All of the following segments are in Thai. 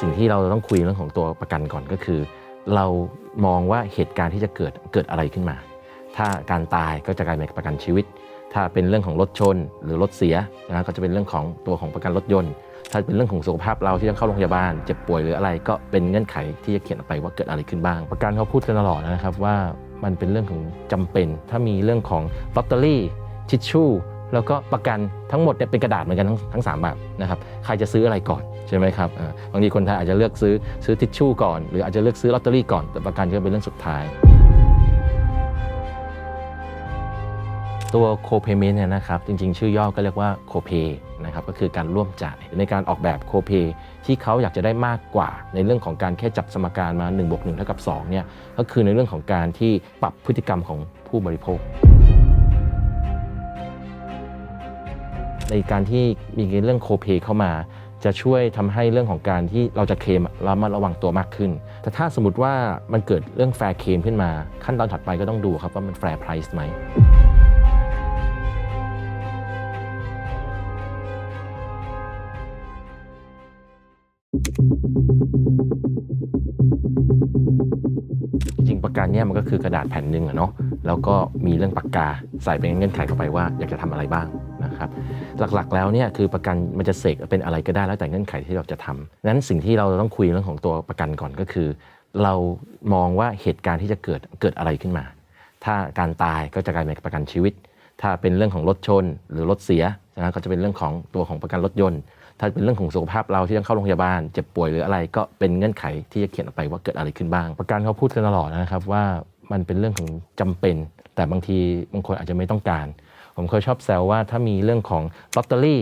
สิ่งที่เราต้องคุยเรื่องของตัวประกันก่อนก็คือ เรามองว่าเหตุการณ์ที่จะเกิดเกิดอะไรขึ้นมา ถ้าการตายก็จะกลายเป็นประกันชีวิต ถ้าเป็นเรื่องของรถชน หรือรถเสียนะก็จะเป็นเรื่องของตัวของประกันรถยนต์ ถ้าเป็นเรื่องของสุขภาพเราที่ต้องเข้าโรงพยาบาล เจ็บป่วยหรืออะไร ก็เป็นเงื่อนไขที่จะเขียนออกไปว่าเกิดอะไรขึ้นบ้าง ประกันเขาพูดกันตลอดนะครับว่ามันเป็นเรื่องของจำเป็น ถ้ามีเรื่องของลอตเตอรี่ทิชชู่ แล้วก็ประกันทั้งหมดเนี่ยเป็นกระดาษเหมือนกันทั้งทั้งสามแบบนะครับใครจะซื้ออะไรก่อนใช่ไหมครับบางทีคนไทยอาจจะเลือกซื้อซื้อทิชชู่ก่อน หรืออาจจะเลือกซื้อลอตเตอรี่ก่อนแต่ประกันก็เป็นเรื่องสุดท้าย ตัวโคเ a เมนต์เนี่ยนะครับจริงๆ ชื่อย่อก็เรียกว่าโคเพนะครับก็คือการร่วมจ่ายในการออกแบบโคเพที่เขาอยากจะได้มากกว่า ในเรื่องของการแค่จับสมการมา1บวก1เท่ากับ2เนี่ยก็คือในเรื่องของการที่ปรับพฤติกรรมของผู้บริโภค ในการที่มีเรื่องโคเปเข้ามา จะช่วยทำให้เรื่องของการที่เราจะเคลมระมัดระวังตัวมากขึ้น แต่ถ้าสมมติว่ามันเกิดเรื่องแฟร์เคมขึ้นมา ขั้นตอนถัดไปก็ต้องดูครับว่ามันแฟร์ไพรซ์ไหม จริงประกันเนี่ยมันก็คือกระดาษแผ่นหนึ่งอะเนาะแล้วก็มีเรื่องปากกาใส่เป็นเงื่อนไขเข้าไปว่าอยากจะทำอะไรบ้างนะครับหลักๆแล้วเนี่ยคือประกันมันจะเสกเป็นอะไรก็ได้แล้วแต่เงื่อนไขที่เราจะทำนั้นสิ่งที่เราต้องคุยเรื่องของตัวประกันก่อนก็คือ เรามองว่าเหตุการณ์ที่จะเกิดเกิดอะไรขึ้นมา ถ้าการตายก็จะกลายเป็นประกันชีวิต ถ้าเป็นเรื่องของรถชนหรือรถเสียนะก็จะเป็นเรื่องของตัวของประกันรถยนต์ ถ้าเป็นเรื่องของสุขภาพเราที่ต้องเข้าโรงพยาบาลเจ็บป่วยหรืออะไร ก็เป็นเงื่อนไขที่จะเขียนออกไปว่าเกิดอะไรขึ้นบ้าง ประกันเขาพูดกันตลอดนะครับว่ามันเป็นเรื่องของจำเป็น แต่บางทีบางคนอาจจะไม่ต้องการ ผมเคยชอบแซวว่าถ้ามีเรื่องของลอตเตอรี่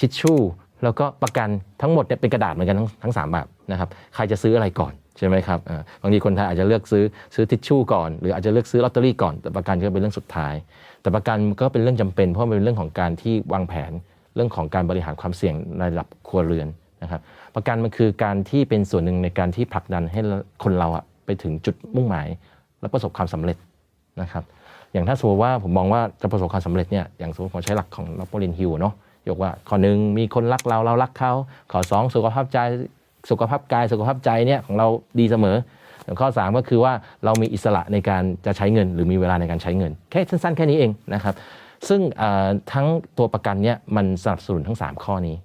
ทิชชู่แล้วก็ประกันทั้งหมดเนี่ยเป็นกระดาษเหมือนกันทั้งทั้งสามแบบนะครับใครจะซื้ออะไรก่อนใช่ไหมครับบางทีคนไทยอาจจะเลือกซื้อซื้อทิชชู่ก่อน หรืออาจจะเลือกซื้อลอตเตอรี่ก่อนแต่ประกันก็เป็นเรื่องสุดท้าย แต่ประกันก็เป็นเรื่องจำเป็นเพราะมันเป็นเรื่องของการที่วางแผน เรื่องของการบริหารความเสี่ยงในระดับครัวเรือนนะครับประกันมันคือการที่เป็นส่วนหนึ่งในการที่ผลักดันให้คนเราอะไปถึงจุดมุ่งหมาย และประสบความสำเร็จนะครับอย่างถ้าสมมติว่าผมมองว่าจะประสบความสำเร็จเนี่ยอย่างสมมติผมใช้หลักของนอปลินฮิลเนาะยกว่าข้อหนึ่งมีคนรักเราเรารักเขาข้อสองสุขภาพใจสุขภาพกายสุขภาพใจเนี่ยของเราดีเสมอส่วข้อ 3 ก็คือว่าเรามีอิสระในการจะใช้เงิน หรือมีเวลาในการใช้เงิน แค่สั้นๆ แค่นี้เองนะครับ ซึ่งทั้งตัวประกันเนี่ยมันสนับสนุนทั้ง 3 ข้อนี้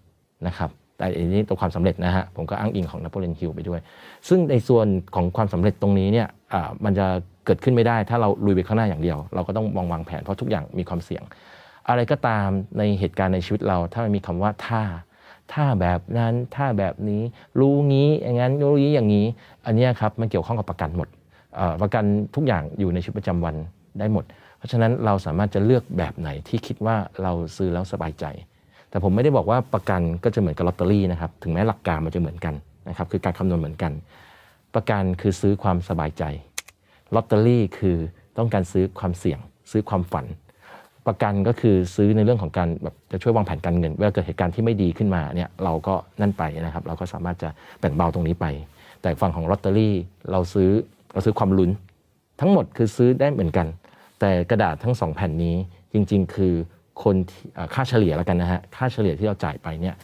นะครับแต่อันนี้ตัวความสำเร็จนะฮะผมก็อ้างอิงของนโปเลียนฮิลไปด้วย ซึ่งในส่วนของความสำเร็จตรงนี้เนี่ยมันจะเกิดขึ้นไม่ได้ถ้าเราลุยไปข้างหน้าอย่างเดียว เราก็ต้องมองวางแผนเพราะทุกอย่างมีความเสี่ยง อะไรก็ตามในเหตุการณ์ในชีวิตเรา ถ้ามันมีคำว่าถ้า ถ้าแบบนั้นถ้าแบบนี้ รู้งี้อย่างนั้นรู้งี้อย่างนี้ อันนี้ครับมันเกี่ยวข้องกับประกันหมดประกันทุกอย่างอยู่ในชีวิตประจำวัน ได้หมด เพราะฉะนั้นเราสามารถจะเลือกแบบไหนที่คิดว่าเราซื้อแล้วสบายใจ แต่ผมไม่ได้บอกว่าประกันก็จะเหมือนกับลอตเตอรี่นะครับถึงแม้หลักการมันจะเหมือนกันนะครับคือการคำนวณเหมือนกัน ประกันคือซื้อความสบายใจลอตเตอรี่คือต้องการซื้อความเสี่ยง ซื้อความฝัน ประกันก็คือซื้อในเรื่องของการแบบจะช่วยวางแผนการเงิน เวลาเกิดเหตุการณ์ที่ไม่ดีขึ้นมาเนี่ยเราก็นั่นไปนะครับ เราก็สามารถจะแบ่งเบาตรงนี้ไป แต่ฝั่งของลอตเตอรี่เราซื้อเราซื้อความลุ้น ทั้งหมดคือซื้อได้เหมือนกัน แต่กระดาษทั้งสองแผ่นนี้จริง ๆ คือคนค่าเฉลี่ยแล้วกันนะฮะค่าเฉลี่ยที่เราจ่ายไปเนี่ย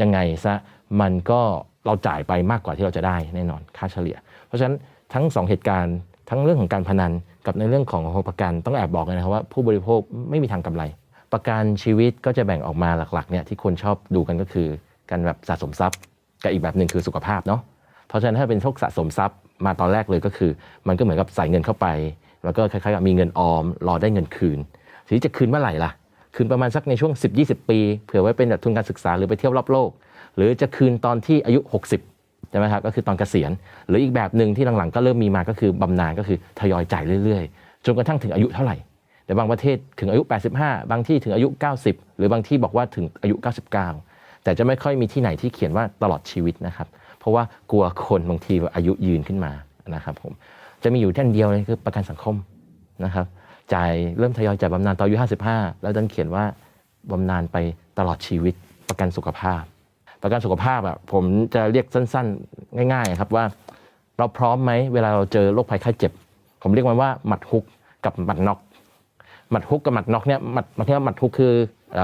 ยังไงซะมันก็เราจ่ายไปมากกว่าที่เราจะได้แน่นอนค่าเฉลี่ย เพราะฉะนั้นทั้งสองเหตุการณ์ทั้งเรื่องของการพนันกับในเรื่องของประกันต้องแอบบอกเลยนะครับว่าผู้บริโภคไม่มีทางกำไร ประกันชีวิตก็จะแบ่งออกมาหลักๆเนี่ยที่คนชอบดูกันก็คือการแบบสะสมทรัพย์กับอีกแบบหนึ่งคือสุขภาพเนาะเพราะฉะนั้นถ้าเป็นพวกสะสมทรัพย์มาตอนแรกเลยก็คือ มันก็เหมือนกับใส่เงินเข้าไป แล้วก็คล้ายๆกับมีเงินออมรอได้เงินคืนทีนี้จะคืนเมื่อไหร่ล่ะ คืนประมาณสักในช่วง 10-20 ปี เผื่อไว้เป็นแบบทุนการศึกษาหรือไปเที่ยวรอบโลก หรือจะคืนตอนที่อายุ 60ใช่ไหมครับก็คือตอนเกษียณ หรืออีกแบบหนึ่งที่หลังๆ ก็เริ่มมีมาก็คือบำนาญก็คือทยอยจ่ายเรื่อยๆจนกระทั่งถึงอายุเท่าไหร่ แต่บางประเทศถึงอายุ 85 บางที่ถึงอายุ 90 หรือบางที่บอกว่าถึงอายุ 99 แต่จะไม่ค่อยมีที่ไหนที่เขียนว่าตลอดชีวิตนะครับเพราะว่ากลัวคนบางทีอายุยืนขึ้นมานะครับผม จะมีอยู่ท่านเดียวเลยคือประกันสังคมนะครับจ่ายเริ่มทยอยจ่ายบำนาญตอนอายุ55 แล้วดันเขียนว่าบำนาญไปตลอดชีวิตประกันสุขภาพ ประกันสุขภาพอะผมจะเรียกสั้นๆ ง่ายๆครับว่า เราพร้อมไหมเวลาเราเจอโรคภัยไข้เจ็บ ผมเรียกมันว่าหมัดฮุกกับหมัดน็อก หมัดฮุกกับหมัดน็อกเนี่ยหมัดหมัดที่ว่าหมัดฮุกคืออ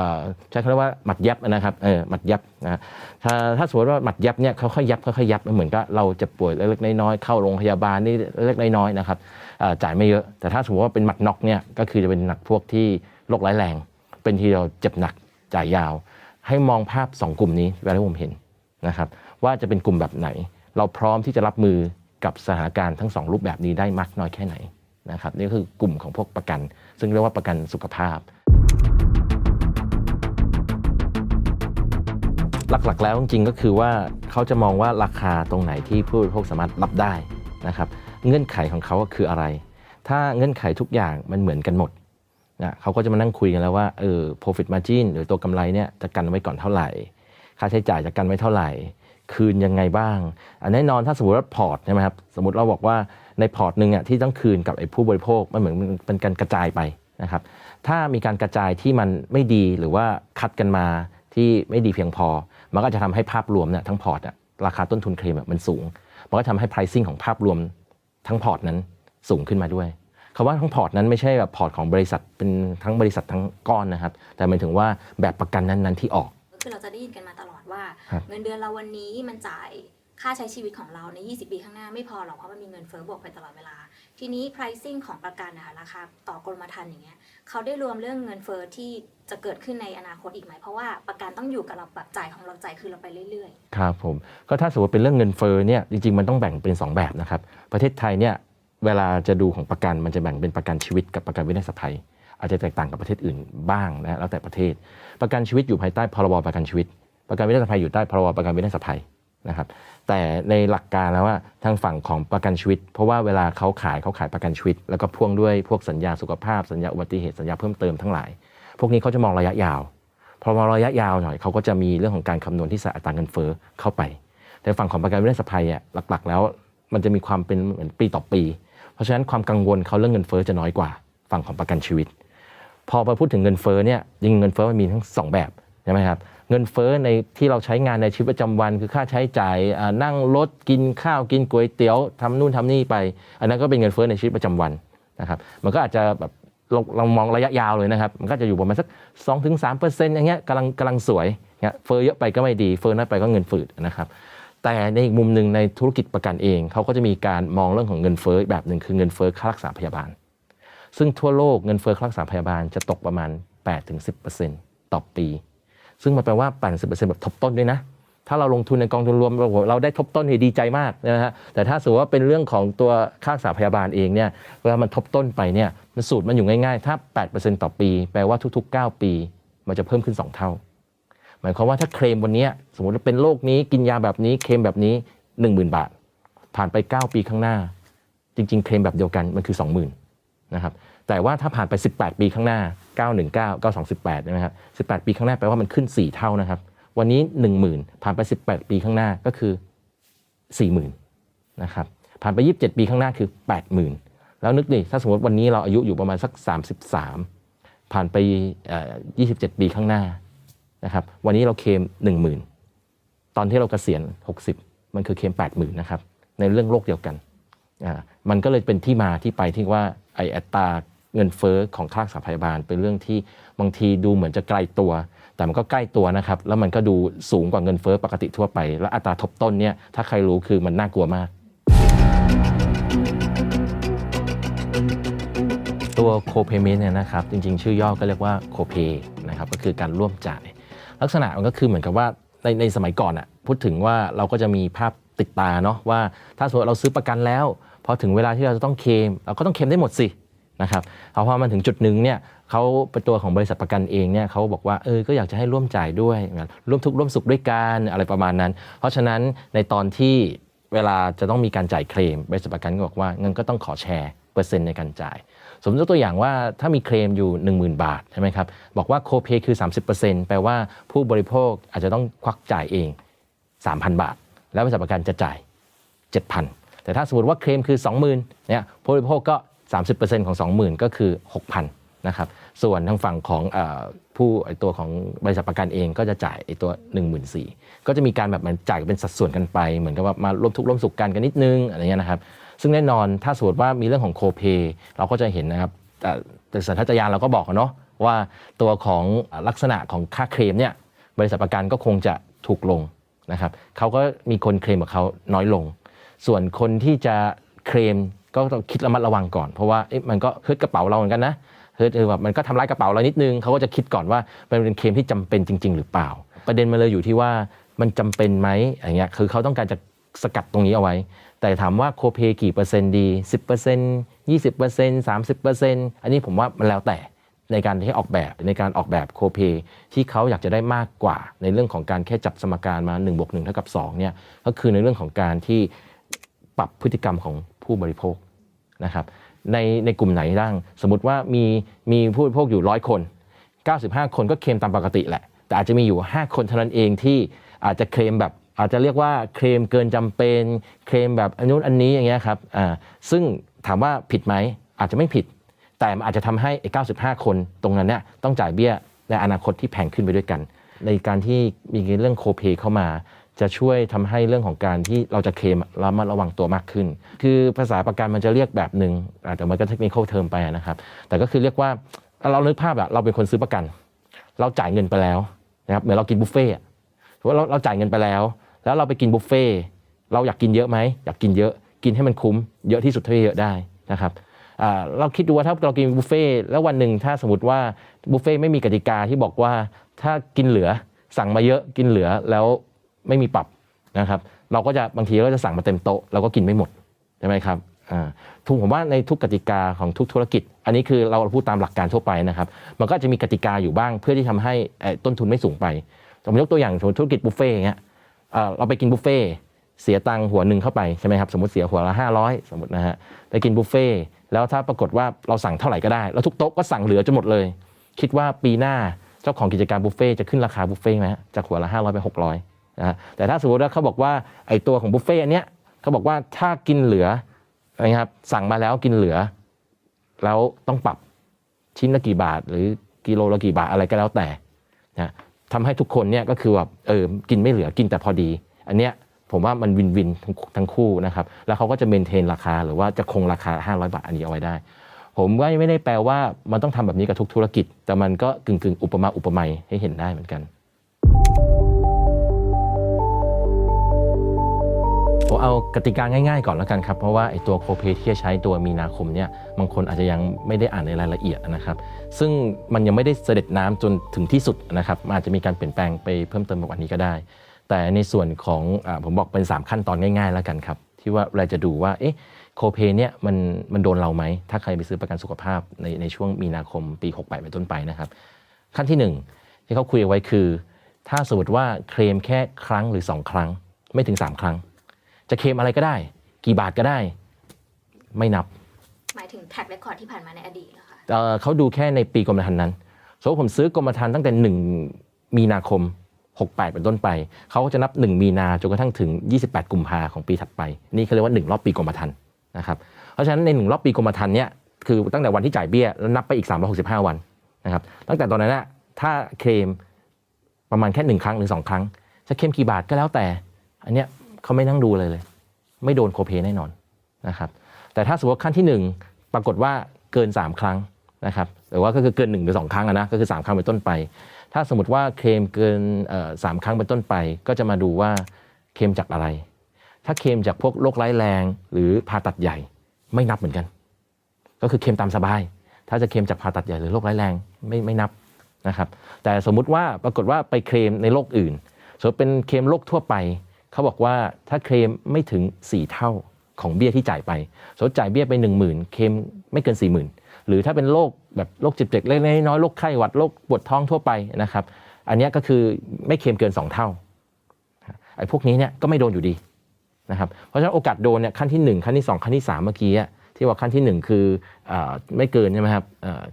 ใช้คำว่าหมัดยับนะครับเออหมัดยับนะถ้าถ้าสมมติว่าหมัดยับเนี่ยเขาค่อยยับค่อยยับมันเหมือนกับเราจะป่วยเล็กๆน้อยๆเข้าโรงพยาบาลนี่เล็กๆน้อยๆนะครับจ่ายไม่เยอะ แต่ถ้าสมมติว่าเป็นหมัดน็อกเนี่ยก็คือจะเป็นหนักพวกที่โรคร้ายแรง เป็นทีเราเจ็บหนักจ่ายยาว ให้มองภาพ 2 กลุ่มนี้เวลาที่ผมเห็นนะครับว่าจะเป็นกลุ่มแบบไหน เราพร้อมที่จะรับมือกับสถานการณ์ทั้งสองรูปแบบนี้ได้มากน้อยแค่ไหนนะครับนี่ก็คือกลุ่มของพวกประกัน ซึ่งเรียกว่าประกันสุขภาพ หลักๆ แล้วจริงๆก็คือว่าเขาจะมองว่าราคาตรงไหนที่ผู้บริโภคสามารถรับได้นะครับเงื่อนไขของเขาคืออะไร ถ้าเงื่อนไขทุกอย่างมันเหมือนกันหมดนะเขาก็จะมานั่งคุยกันแล้วว่าเออ profit margin หรือตัวกำไรเนี่ยจะกันไว้ก่อนเท่าไหร่ ค่าใช้จ่ายจะกันไว้เท่าไหร่ คืนยังไงบ้าง อันแน่นอนถ้าสมมติว่าพอร์ตใช่ไหมครับสมมติเราบอกว่า ในพอร์ตหนึ่งอะที่ต้องคืนกับไอ้ผู้บริโภคมันเหมือนมันเป็นการกระจายไปนะครับถ้ามีการกระจายที่มันไม่ดีหรือว่าคัดกันมาที่ไม่ดีเพียงพอ มันก็จะทำให้ภาพรวมเนี่ยทั้งพอร์ตอะราคาต้นทุนเคลมอะมันสูง มันก็ทำให้ pricing ของภาพรวมทั้งพอร์ตนั้นสูงขึ้นมาด้วยคำว่าทั้งพอร์ตนั้นไม่ใช่แบบพอร์ตของบริษัทเป็นทั้งบริษัททั้งก้อนนะครับ แต่หมายถึงว่าแบบประกันนั้นๆที่ออก ก็คือเราจะได้ยินกันมาตลอดว่าครับเงินเดือนเราวันนี้มันจ่าย ค่าใช้ชีวิตของเราใน 20 ปีข้างหน้าไม่พอหรอกเพราะมันมีเงินเฟ้อบวกไปตลอดเวลา ทีนี้ pricing ของประกันนะคะราคาต่อกรมธรรม์อย่างเงี้ยเขาได้รวมเรื่องเงินเฟ้อที่จะเกิดขึ้นในอนาคตอีกไหม เพราะว่าประกันต้องอยู่กับเราแบบจ่ายของเราจ่ายคือเราไปเรื่อยๆ ครับผม ก็ถ้าสมมติเป็นเรื่องเงินเฟ้อเนี่ยจริงๆ มันต้องแบ่งเป็น 2 แบบนะครับ ประเทศไทยเนี่ยเวลาจะดูของประกันมันจะแบ่งเป็นประกันชีวิตกับประกันวินาศภัย อาจจะแตกต่างกับประเทศอื่นบ้างนะแล้วแต่ประเทศ ประกันชีวิตอยู่ภายใต้พรบประกันชีวิต ประกันวินาศภัยอยู่ใต้พรบประกันวินาศภัยนะครับ แต่ในหลักการแล้วว่าทางฝั่งของประกันชีวิต เพราะว่าเวลาเขาขายเขาขายประกันชีวิต แล้วก็พ่วงด้วยพวกสัญญาสุขภาพสัญญาอุบัติเหตุสัญญาเพิ่มเติมทั้งหลาย พวกนี้เขาจะมองระยะยาวพอมองระยะยาวหน่อยเขาก็จะมีเรื่องของการคำนวณที่ส่อัตราเงินเฟ้อเข้าไป แต่ฝั่งของประกันวินาศภัยอะหลักๆ แล้ว มันจะมีความเป็นเหมือนปีต่อปี เพราะฉะนั้นความกังวลเขาเรื่องเงินเฟ้อจะน้อยกว่า ฝั่งของประกันชีวิต พอมาพูดถึงเงินเฟ้อเนี่ยจริงเงินเฟ้อมันมีทั้งสองแบบใช่ไหมครับ เงินเฟ้อในที่เราใช้งานในชีวิตประจำวัน คือค่าใช้จ่ายนั่งรถกินข้าวกินก๋วยเตี๋ยวทำนู่นทำนี่ไป อันนั้นก็เป็นเงินเฟ้อในชีวิตประจำวันนะครับมันก็อาจจะแบบเราเรามองระยะยาวเลยนะครับ มันก็จะอยู่ประมาณสัก 2-3%ถึง3%อย่างเงี้ยกำลังกำลังสวยเนี่ยเฟ้อเยอะไปก็ไม่ดี เฟ้อน้อยไปก็เงินฝืดนะครับ แต่ในอีกมุมหนึ่งในธุรกิจประกันเอง เขาก็จะมีการมองเรื่องของเงินเฟ้อแบบหนึ่งคือเงินเฟ้อค่ารักษาพยาบาล ซึ่งทั่วโลกเงินเฟ้อค่ารักษาพยาบาลจะตกประมาณ 8-10%ต่อปี ซึ่งมันแปลว่า 80%แบบทบต้นด้วยนะ ถ้าเราลงทุนในกองทุนรวมเราได้ทบต้นเนี่ยดีใจมากนะฮะ แต่ถ้าสมมติว่าเป็นเรื่องของตัวค่ารักษาพยาบาลเองเนี่ย เวลามันทบต้นไปเนี่ย มันสูตรมันอยู่ง่ายๆ ถ้า 8%ต่อปี แปลว่าทุก ๆ 9 ปี มันจะเพิ่มขึ้น 2 เท่า หมายความว่าถ้าเคลมวันนี้สมมติว่าเป็นโรคนี้กินยาแบบนี้เคลมแบบนี้ 10,000 บาท ผ่านไป 9 ปีข้างหน้า จริง ๆ เคลมแบบเดียวกันมันคือ 20,000 นะครับแต่ว่าถ้าผ่านไป 18 ปีข้างหน้า 919 9218ใช่ไหมครับ18 ปีข้างหน้าแปลว่ามันขึ้น 4 เท่านะครับ วันนี้ 10,000 ผ่านไป 18 ปีข้างหน้าก็คือ 40,000นะครับผ่านไป 27 ปีข้างหน้าคือ 80,000 แล้วนึกดิถ้าสมมติวันนี้เราอายุอยู่ประมาณสัก 33 ผ่านไปเอ่อ27 ปีข้างหน้านะครับวันนี้เราเคม 10,000 ตอนที่เราเกษียณ 60 มันคือเคม 80,000นะครับในเรื่องโรคเดียวกันอ่า มันก็เลยเป็นที่มาที่ไปที่ว่าไออัตราเงินเฟ้อของค่ารักษาพยาบาลเป็นเรื่องที่บางทีดูเหมือนจะไกลตัว แต่มันก็ใกล้ตัวนะครับ แล้วมันก็ดูสูงกว่าเงินเฟ้อปกติทั่วไป และอัตราทบต้นเนี่ยถ้าใครรู้คือมันน่ากลัวมาก ตัว co-payment เนี่ยนะครับจริงๆ ชื่อย่อก็เรียกว่า co-pay นะครับก็คือการร่วมจ่าย ลักษณะมันก็คือเหมือนกับว่าในในสมัยก่อนอะพูดถึงว่าเราก็จะมีภาพติดตาเนาะว่าถ้าสมมติเราซื้อประกันแล้ว พอถึงเวลาที่เราจะต้องเคลมเราก็ต้องเคลมได้หมดสินะครับเอาพอมันถึงจุดหนึ่งเนี่ยเขาเป็นตัวของบริษัทประกันเองเนี่ยเขาบอกว่าเออก็อยากจะให้ร่วมจ่ายด้วยร่วมทุกข์ร่วมสุขด้วยกันอะไรประมาณนั้น เพราะฉะนั้นในตอนที่เวลาจะต้องมีการจ่ายเคลมบริษัทประกันก็บอกว่าเงั้นก็ต้องขอแชร์เปอร์เซ็นต์ในการจ่าย สมมติยกตัวอย่างว่าถ้ามีเคลมอยู่ 10,000 บาทใช่ไหมครับบอกว่าโคเ a y คือ 30%แปลว่าผู้บริโภคอาจจะต้องควักจ่ายเอง 3,000 บาท แล้วบริษัทประกันจะจ่าย 7,000 แต่ถ้าสมมติว่าเคลมคือ 20,000เนี่ยผู้บริโภคก็ 30%ของ 20,000 ก็คือ 6,000นะครับส่วนทางฝั่งของอผู้ไอตัวของบริษัทประกันเองก็จะจ่ายไอตัว 14,000ก็จะมีการแบบมันจ่ายเป็นสัดส่วนกันไป เหมือนกับว่ามาร่วมทุกข์ร่วมสุขกันกันนิดนึงอะไรเงี้ยนะครับซึ่งแน่นอนถ้าสมมติว่ามีเรื่องของโคเ a y เราก็จะเห็นนะครับแต่แต่สัญชาตญาณเราก็บอกเนาะว่าตัวของลักษณะของค่าเคลมเนี่ยบริษัทประกันก็คงจะถูกลงนะครับเขาก็มีคนเคลมกับเขาน้อยลง ส่วนคนที่จะเคลมก็ต้องคิดระมัดระวังก่อน เพราะว่ามันก็เฮิร์ตกระเป๋าเราเหมือนกันนะเฮิร์ตเออแบบมันก็ทำร้ายกระเป๋าเรานิดนึงเขาก็จะคิดก่อนว่ามันเป็นเคลมที่จำเป็นจริง ๆ หรือเปล่า ประเด็นมันเลยอยู่ที่ว่ามันจำเป็นไหมอย่างเงี้ยคือเขาต้องการจะสกัดตรงนี้เอาไว้ แต่ถามว่าโคเปกี่เปอร์เซ็นต์ดี 10% 20% 30%อันนี้ผมว่ามันแล้วแต่ในการที่ออกแบบในการออกแบบโคเปที่เขาอยากจะได้มากกว่า ในเรื่องของการแค่จับสมการมา1บวก1เท่ากับ2เนี่ยก็คือในเรื่องของการที่ ปรับพฤติกรรมของผู้บริโภคนะครับในในกลุ่มไหนบ้างสมมติว่ามีมีผู้บริโภคอยู่ร้อยคน 95 คนก็เคลมตามปกติแหละ แต่อาจจะมีอยู่ 5 คนเท่านั้นเองที่อาจจะเคลมแบบอาจจะเรียกว่าเคลมเกินจำเป็นเคลมแบบอันนู้นอันนี้อย่างเงี้ยครับอ่าซึ่งถามว่าผิดไหมอาจจะไม่ผิด แต่มันอาจจะทำให้ไอ้95 คนตรงนั้นเนี่ยต้องจ่ายเบี้ยในอนาคตที่แพงขึ้นไปด้วยกัน ในการที่มีเรื่องโคเ a เข้ามา จะช่วยทำให้เรื่องของการที่เราจะเคลมระมัดระวังตัวมากขึ้น คือภาษาประกันมันจะเรียกแบบหนึ่งอาจจะมันก็เทคนิคเทอมไปนะครับ แต่ก็คือเรียกว่าเรานึกภาพอะเราเป็นคนซื้อประกัน เราจ่ายเงินไปแล้วนะครับเหมือนเรากินบุฟเฟ่ต์ถือว่าเราเราจ่ายเงินไปแล้ว แล้วเราไปกินบุฟเฟ่ต์เราอยากกินเยอะไหมอยากกินเยอะกินให้มันคุ้มเยอะที่สุดเท่าที่เยอะได้นะครับเราคิดดูว่าถ้าเรากินบุฟเฟ่ต์แล้ววันหนึ่งถ้าสมมติว่าบุฟเฟ่ต์ไม่มีกติกาที่บอกว่าถ้ากินเหลือสั่งมาเยอะกินเหลือแล้ว ไม่มีปรับนะครับ เราก็จะบางทีเราก็จะสั่งมาเต็มโต๊ะเราก็กินไม่หมดใช่ไหมครับทุกผมว่าในทุกกติกาของทุกธุรกิจ อันนี้คือเราพูดตามหลักการทั่วไปนะครับ มันก็จะมีกติกาอยู่บ้างเพื่อที่ทำให้ต้นทุนไม่สูงไปสมยกตัวอย่างสมมติธุรกิจบุฟเฟ่ต์อย่างเงี้ยเราไปกินบุฟเฟ่เสียตังค์หัวหนึ่งเข้าไปใช่ไหมครับสมมติเสียหัวละ500 สมมตินะฮะไปกินบุฟเฟ่แล้วถ้าปรากฏว่าเราสั่งเท่าไหร่ก็ได้ แล้วทุกโต๊ะก็สั่งเหลือจนหมดเลย คิดว่าปีหน้าเจ้าของกิจการบุฟเฟ่จะขึ้นราคาบุฟเฟ่ไหมจากหัวละ500ไป600 นะแต่ถ้าสมมติว่าเขาบอกว่าไอ้ตัวของบุฟเฟ่ต์อันเนี้ยเขาบอกว่าถ้ากินเหลือนะครับสั่งมาแล้วกินเหลือ แล้วต้องปรับชิ้นละกี่บาท หรือกิโลละกี่บาทอะไรก็แล้วแต่นะทำให้ทุกคนเนี่ยก็คือแบบเออกินไม่เหลือกินแต่พอดี อันเนี้ยผมว่ามันวินวินทั้งคู่นะครับ แล้วเขาก็จะเมนเทนราคา หรือว่าจะคงราคา 500 บาทอันนี้เอาไว้ได้ ผมว่าไม่ได้แปลว่ามันต้องทำแบบนี้กับทุกธุรกิจ แต่มันก็กึ่งกึ่งๆ อุปมาอุปไมยให้เห็นได้เหมือนกัน ผมเอากติกาง่ายๆก่อนแล้วกันครับ เพราะว่าไอ้ตัวโคเพที่จะใช้ตัวมีนาคมเนี่ยบางคนอาจจะยังไม่ได้อ่านในรายละเอียดนะครับ ซึ่งมันยังไม่ได้เสด็จน้ำจนถึงที่สุดนะครับอาจจะมีการเปลี่ยนแปลงไปเพิ่มเติมมากกว่านี้ก็ได้ แต่ในส่วนของอผมบอกเป็น 3 ขั้นตอนง่ายๆแล้วกันครับ ที่ว่าเราจะดูว่าเอ๊ะโคเพเนี่ยมันมันโดนเราไหมถ้าใครไปซื้อประกันสุขภาพในในช่วงมีนาคมปี 68เป็นต้นไปนะครับ ขั้นที่หนึ่งที่เขาคุยเอาไว้คือ ถ้าสมมติว่าเคลมแค่ครั้งหรือ 2 ครั้งไม่ถึง 3 ครั้ง จะเคลมอะไรก็ได้ กี่บาทก็ได้ ไม่นับหมายถึงแท็กเรคคอร์ดที่ผ่านมาในอดีตเหรอคะเอ่อเขาดูแค่ในปีกรมธรรม์นั้นสมมติผมซื้อกรมธรรม์ตั้งแต่ 1 มีนาคม 68 เป็นต้นไป เขาก็จะนับ 1 มีนาจนกระทั่งถึง 28 กุมภาของปีถัดไป นี่เขาเรียกว่า 1 รอบปีกรมธรรม์นะครับเพราะฉะนั้นใน 1 รอบปีกรมธรรม์เนี่ยคือตั้งแต่วันที่จ่ายเบี้ยแล้วนับไปอีก 365 วันนะครับตั้งแต่ตอนนั้นนะถ้าเคลมประมาณแค่ 1 ครั้งหรือ 2 ครั้งจะเคลมกี่บาทก็แล้วแต่ อันเนี้ย เขาไม่นั่งดูเลยเลย ไม่โดนโคเพแน่นอนนะครับ แต่ถ้าสมมติว่าขั้นที่ 1 ปรากฏว่าเกิน 3 ครั้งนะครับหรือว่าก็คือเกิน1หรือ2ครั้งนะก็คือ 3 ครั้งเป็นต้นไป ถ้าสมมติว่าเคลมเกินสามครั้งเป็นต้นไป ก็จะมาดูว่าเคลมจากอะไร ถ้าเคลมจากพวกโรคร้ายแรง หรือผ่าตัดใหญ่ไม่นับเหมือนกัน ก็คือเคลมตามสบาย ถ้าจะเคลมจากผ่าตัดใหญ่หรือโรคร้ายแรงไม่ไม่นับนะครับแต่สมมุติว่าปรากฏว่าไปเคลมในโรคอื่นสมมติเป็นเคลมโรคทั่วไป เขาบอกว่าถ้าเคลมไม่ถึง 4 เท่าของเบี้ยที่จ่ายไปสมมติจ่ายเบี้ยไป 1 0,000 เคลมไม่เกิน 40,000 หรือถ้าเป็นโรคแบบโรคเจ็บๆเล็กๆน้อยๆโรคไข้หวัดโรคปวดท้องทั่วไปนะครับ อันนี้ก็คือไม่เคลมเกิน 2 เท่าไอ้พวกนี้เนี่ยก็ไม่โดนอยู่ดีนะครับเพราะฉะนั้นโอกาสโดนเนี่ยขั้นที่ 1 ขั้นที่ 2 ขั้นที่ 3 เมื่อกี้ที่ว่าขั้นที่ 1 คืออไม่เกินใช่ไหมครับ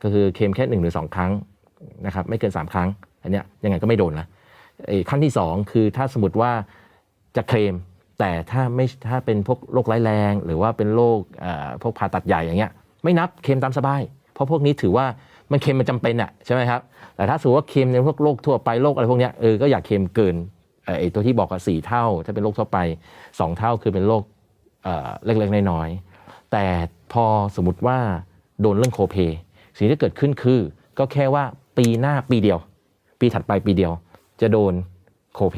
ก็คือเคลมแค่1หรือ2 ครั้งนะครับไม่เกิน 3 ครั้ง อันนี้ยยังไงก็ไม่โดนนะไอ้ขั้นที่ 2 คือถ้าสมมติว่า จะเคลม แต่ถ้าไม่ถ้าเป็นพวกโรคร้ายแรง หรือว่าเป็นโรคพวกผ่าตัดใหญ่อย่างเงี้ยไม่นับเคลมตามสบาย เพราะพวกนี้ถือว่ามันเคลมมันจำเป็นอะใช่ไหมครับแต่ถ้าสมมติว่าเคลมในพวกโรคทั่วไปโรคอะไรพวกเนี้ยเออก็อยากเคลมเกินเอ่อไอ้ตัวที่บอกว่าสี่เท่า ถ้าเป็นโรคทั่วไปสองเท่าคือเป็นโรคเล็กๆน้อยๆแต่พอสมมติว่าโดนเรื่องโคเพสิ่งที่เกิดขึ้นคือ ก็แค่ว่าปีหน้าปีเดียว ปีถัดไปปีเดียว จะโดนโคเพ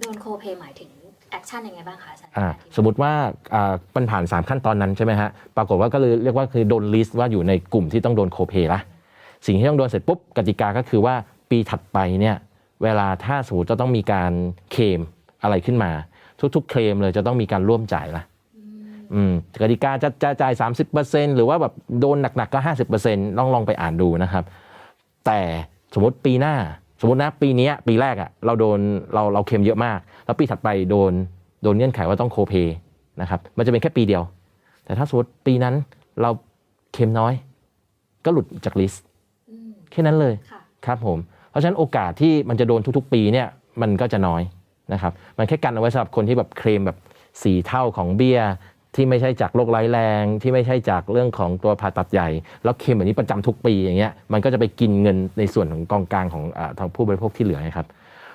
โดนโคเพหมายถึงแอคชั่นยังไงบ้างคะอาจารย์อ่าสมมติว่าอ่ามันผ่าน 3 ขั้นตอนนั้นใช่ไหมฮะปรากฏว่าก็เลยเรียกว่าคือโดนลิสต์ว่าอยู่ในกลุ่มที่ต้องโดนโคเพละสิ่งที่ต้องโดนเสร็จปุ๊บกติกาก็คือว่าปีถัดไปเนี่ยเวลาถ้าสมมติจะต้องมีการเคลมอะไรขึ้นมา ทุกๆ เคลมเลยจะต้องมีการร่วมจ่ายละอืมกติกาจะจะจ่าย 30%หรือว่าแบบโดนหนักๆก็ 50%ลองลองไปอ่านดูนะครับ แต่สมมติปีหน้า สมมตินะปีเนี้ยปีแรกอะ่ะเราโดนเราเราเคลมเยอะมาก แล้วปีถัดไปโดนโดนเงื่อนไขว่าต้องโคเพนะครับมันจะเป็นแค่ปีเดียว แต่ถ้าสมมติปีนั้นเราเคลมน้อย ก็หลุดจากลิสต์อืมแค่นั้นเลยค่ะครับผม เพราะฉะนั้นโอกาสที่มันจะโดนทุกๆ ปีเนี่ยมันก็จะน้อยนะครับมันแค่กันเอาไว้สำหรับคนที่แบบเคลมแบบสี่เท่าของเบี้ย ที่ไม่ใช่จากโรคร้ายแรง ที่ไม่ใช่จากเรื่องของตัวผ่าตัดใหญ่ แล้วเคลมแบบนี้ประจำทุกปีอย่างเงี้ยมันก็จะไปกินเงินในส่วนของกองกลางของอทางผู้บริโภคที่เหลือนะครับ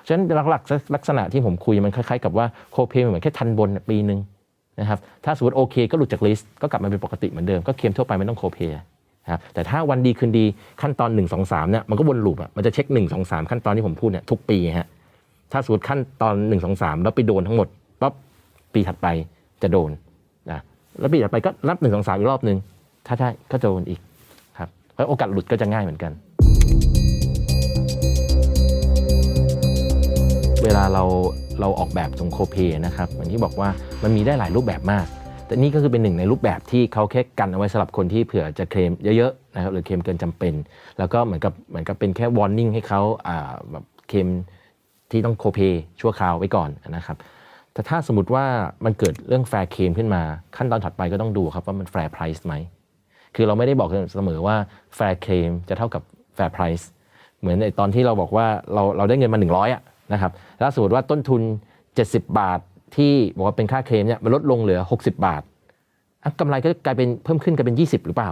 ฉะนั้นหลักๆลักษณะที่ผมคุยมันคล้ายๆกับว่าโคเพเหมือนแค่ทันบนปีหนึ่งนะครับถ้าสมมติโอเคก็หลุดจากลิสต์ก็กลับมาเป็นปกติเหมือนเดิมก็เคลมทั่วไปไม่ต้องโคเพนะครับแต่ถ้าวันดีคืนดีขั้นตอน 1 2 3เนี่ยมันก็วนลูปอะมันจะเช็ค 1 2 3 ขั้นตอนที่ผมพูดเนี่ยทุกปีฮะถ้าสมมติขั้นตอน 1 2 3 แล้วไปโดนทั้งหมดปั๊บปีถัดไปจะโดนนะ แล้วปีถัดไปก็นับ1 2 3อีกรอบหนึ่งถ้าได้ก็โดนอีกครับเพราะโอกาสหลุดก็จะง่ายเหมือนกัน เวลาเราเราออกแบบตรงโคเพนะครับอย่างที่บอกว่ามันมีได้หลายรูปแบบมาก แต่นี่ก็คือเป็นหนึ่งในรูปแบบที่เขาแค่กันเอาไว้สำหรับคนที่เผื่อจะเคลมเยอะๆนะครับหรือเคลมเกินจำเป็น แล้วก็เหมือนกับเหมือนกับเป็นแค่วอร์นิ่งให้เขาอ่าแบบเคลมที่ต้องโคเพชั่วคราวไว้ก่อนนะครับ แต่ถ้าสมมติว่ามันเกิดเรื่องแฟร์เคมขึ้นมา ขั้นตอนถัดไปก็ต้องดูครับว่ามันแฟร์ไพรซ์ไหม คือเราไม่ได้บอกเสมอว่า fair claim จะเท่ากับ fair price เหมือนในตอนที่เราบอกว่าเราเราได้เงินมา 100อะนะครับแล้วสมมติว่าต้นทุน 70 บาทที่บอกว่าเป็นค่าเคลมเนี่ยมันลดลงเหลือ 60 บาทกำไรก็กลายเป็นเพิ่มขึ้นกลายเป็น 20 หรือเปล่า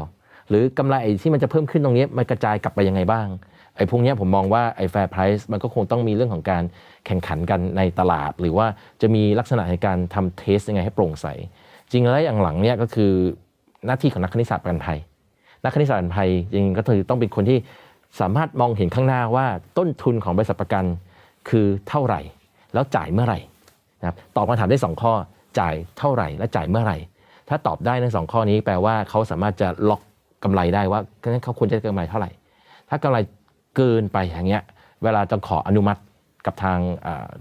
หรือกำไรที่มันจะเพิ่มขึ้นตรงนี้มันกระจายกลับไปยังไงบ้าง ไอ้พวกนี้ผมมองว่าไอ้ fair price มันก็คงต้องมีเรื่องของการแข่งขันกันในตลาด หรือว่าจะมีลักษณะในการทำเทสยังไงให้โปร่งใส จริงแล้วอย่างหลังเนี่ยก็คือหน้าที่ของนักคณิตศาสตร์ประกันภัย นักคณิตศาสตร์ประกันภัยจริงๆก็คือต้องเป็นคนที่สามารถมองเห็นข้างหน้าว่าต้นทุนของบริษัทประกันคือเท่าไหร่ แล้วจ่ายเมื่อไหร่นะครับตอบคำถามได้ 2 ข้อจ่ายเท่าไหร่ และจ่ายเมื่อไหร่ ถ้าตอบได้ในสองข้อนี้แปลว่าเขาสามารถจะล็อกกำไรได้ว่างั้นเขาควรจะกำไรเท่าไหร่ ถ้ากำไร เกินไปอย่างเงี้ยเวลาจะขออนุมัติกับทาง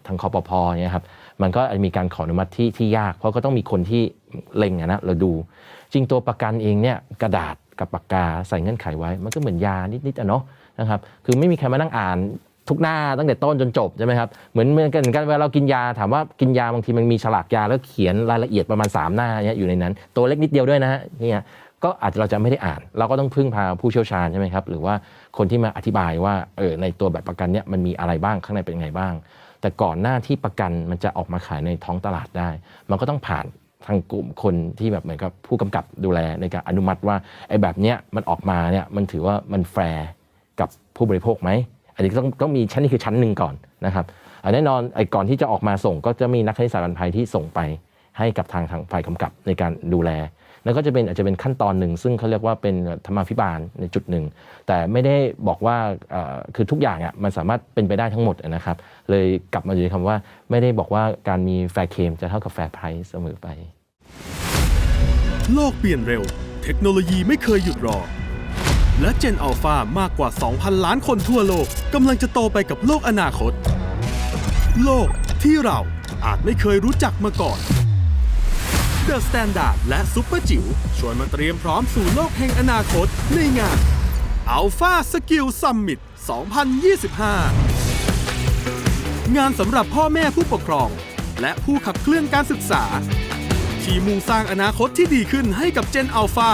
ทางคอปพเนี่ยครับมันก็อาจจะมีการขออนุมัติที่ที่ยาก เพราะก็ต้องมีคนที่เล็งนะเราดู จริงตัวประกันเองเนี่ยกระดาษกับปากกาใส่เงื่อนไขไว้ มันก็เหมือนยานิดๆอะเนาะนะครับคือไม่มีใครมานั่งอ่านทุกหน้าตั้งแต่ต้นจนจบใช่ไหมครับเหมือนเหมือนกันกันเวลาเรากินยาถามว่ากินยาบางทีมันมีฉลากยาแล้วเขียนรายละเอียดประมาณ 3 หน้าเนี่ยอยู่ในนั้น ตัวเล็กนิดเดียวด้วยนะฮะเนี่ย ก็อาจจะเราจะไม่ได้อ่าน เราก็ต้องพึ่งพาผู้เชี่ยวชาญใช่ไหมครับหรือว่าคนที่มาอธิบายว่าเออในตัวแบบประกันเนี่ยมันมีอะไรบ้างข้างในเป็นไงบ้าง แต่ก่อนหน้าที่ประกันมันจะออกมาขายในท้องตลาดได้ มันก็ต้องผ่านทางกลุ่มคนที่แบบเหมือนกับผู้กำกับดูแลในการอนุมัติว่าไอ้แบบเนี้ยมันออกมาเนี่ยมันถือว่ามันแฟร์กับผู้บริโภคไหมอันนี้ต้องต้องมีชั้นนี้คือชั้นหนึ่งก่อนนะครับอันแน่นอนไอ้ก่อนที่จะออกมาส่งก็จะมีนักคณิตศาสตร์การภัยที่ส่งไปให้กับทางทางฝ่ายกำกับในการดูแล แล้วก็จะเป็นอาจจะเป็นขั้นตอนหนึ่ง ซึ่งเขาเรียกว่าเป็นธรรมาภิบาลในจุดหนึ่ง แต่ไม่ได้บอกว่าคือทุกอย่างอะมันสามารถเป็นไปได้ทั้งหมดนะครับ เลยกลับมาอยู่ในคำว่าไม่ได้บอกว่าการมีแฟร์เคมจะเท่ากับแฟร์ไพรส์เสมอไป โลกเปลี่ยนเร็ว เทคโนโลยีไม่เคยหยุดรอ และ Gen Alpha มากกว่า 2,000 ล้านคนทั่วโลกกำลังจะโตไปกับโลกอนาคต โลกที่เราอาจไม่เคยรู้จักมาก่อน The Standard และ Super จิ๋วชวนมาเตรียมพร้อมสู่โลกแห่งอนาคตในงาน Alpha Skill Summit 2025 งานสำหรับพ่อแม่ผู้ปกครอง และผู้ขับเคลื่อนการศึกษา ที่มุ่งสร้างอนาคตที่ดีขึ้นให้กับ Gen Alpha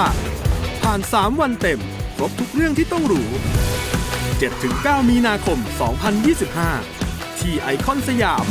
ผ่าน 3 วันเต็ม ครบทุกเรื่องที่ต้องรู้ 7-9 มีนาคม 2025 ที่ไอคอนสยาม